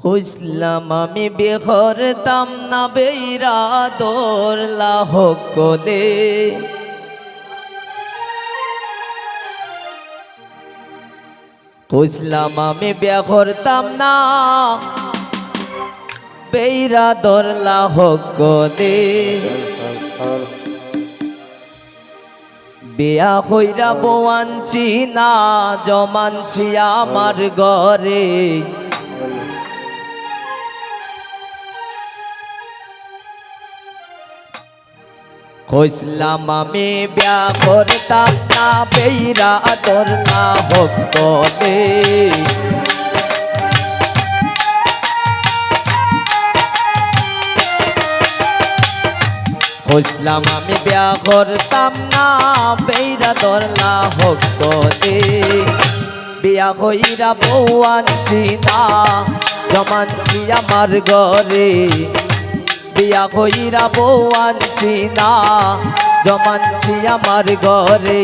খুঁজলাম আমি বেহরতাম না বেইরা দোরলা হকলে খুঁজলাম আমি বেহরতাম না বেইরা দোরলা হকলে বিয়া হইরা বোয়ানছি না, জমানছি আমার ঘরে। খুঁজলাম আমি বিয়া করতাম না, বেইরা তোর না বলে। খুঁজলাম আমি বিয়া করতাম না, বেইরা তোর না বলে। বিয়া হইরা বউ আনছি না, জমানছি আমার ঘরে। বিয়া কইরা বউ আনছি না। জমানছি আমার ঘরে।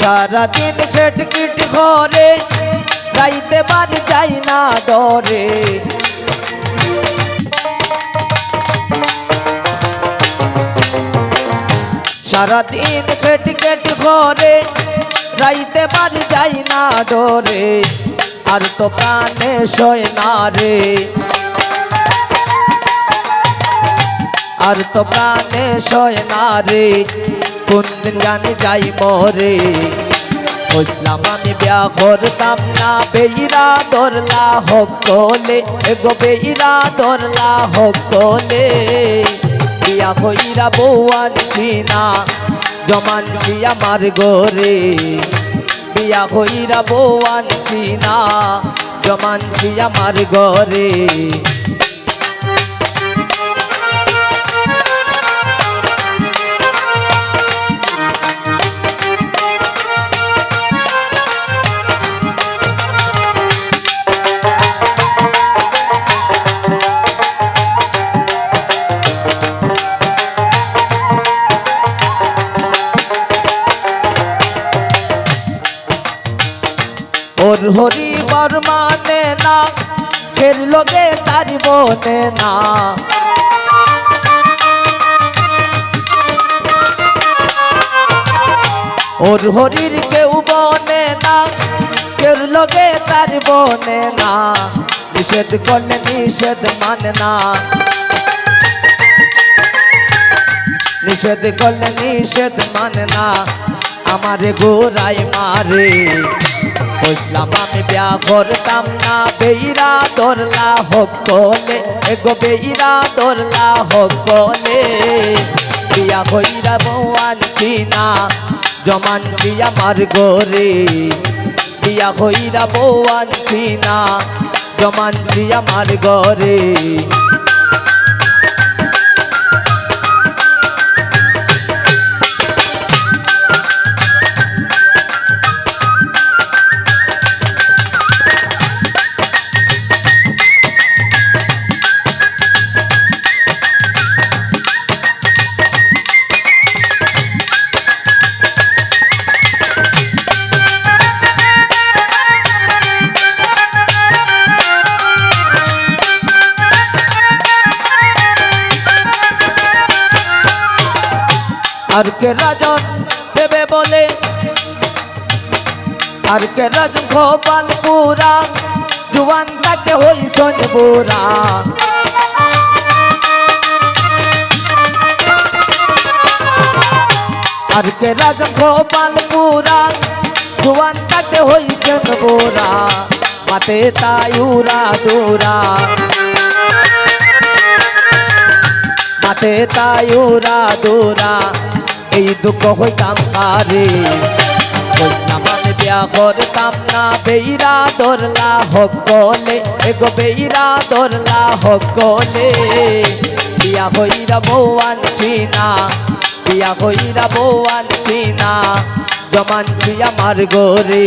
সারাদিন খেট কিট ঘরে যাইতে বাড়ি যাই না ডরে। সারাদিন খেট কেট ঘরে যাইতে বাড়ি যাই না ডরে। আর তো প্রাণে সয় না রে। আর তো প্রাণে সয় না রে। কোন দিন জানি যাই মরে। বুঝলাম আমি বিয়া করতাম না, বেইরা দরলা হোক কোলে এগো বেইরা দরলা হোক কোলে বিয়া হইরা বউ আনছি না, জমানছি আমার গোরে বিয়া হইরা বউ আনছি না, জমানছি আমার ঘরে। হরি বর্মানে না, ফের লোকে তার বনে না। ওর হরির কেউ বনে না কেউ লোকে তার বনে না। নিষেধ করলে নিষেধ মানে না। নিষেধ করলে নিষেধ মানে না। আমারে গোরাই মারে। বুঝলাম আমি বিয়া করতাম না, বেইরা দরলা হোক কোলে এগো বেইরা দরলা হোক কোলে বিয়া কইরা বউ আনছি না জমানছি আমার গোরে বিয়া কইরা বউ আনছি না জমানছি আমার ঘরে? আর কে রাজন দেবে বলে আর কে রাজন গোপাল পুরা জুয়ান তাকে হই সন পুরা আর কে রাজন গোপাল পুরা জুয়ান তাকে হই সন পুরা মাতে তায়ুরা দুরা মাতে তায়ুরা দুরা এই দুঃখ হইতাম কারে। বুঝলাম আমি বিয়া করতাম না, বেইরা দরলা হকলে এগো বেইরা দরলা হকলে বিয়া হইরা বউ আনছি বিয়া হইরা বউ আনছি না, জমানছি আমার গোরে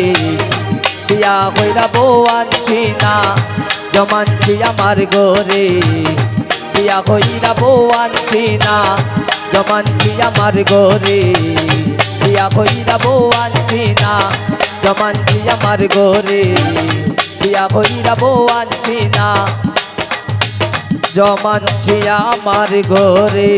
বিয়া হইরা বউ আনছি না, জমানছি আমার গোরে বিয়া হইরা বউ আনছি না জমানছি আমার গোরে। বিয়া হইরা বউ আনছি না জমানছি আমার গোরে। বিয়া হইরা বউ আনছি না জমানছি আমার ঘরে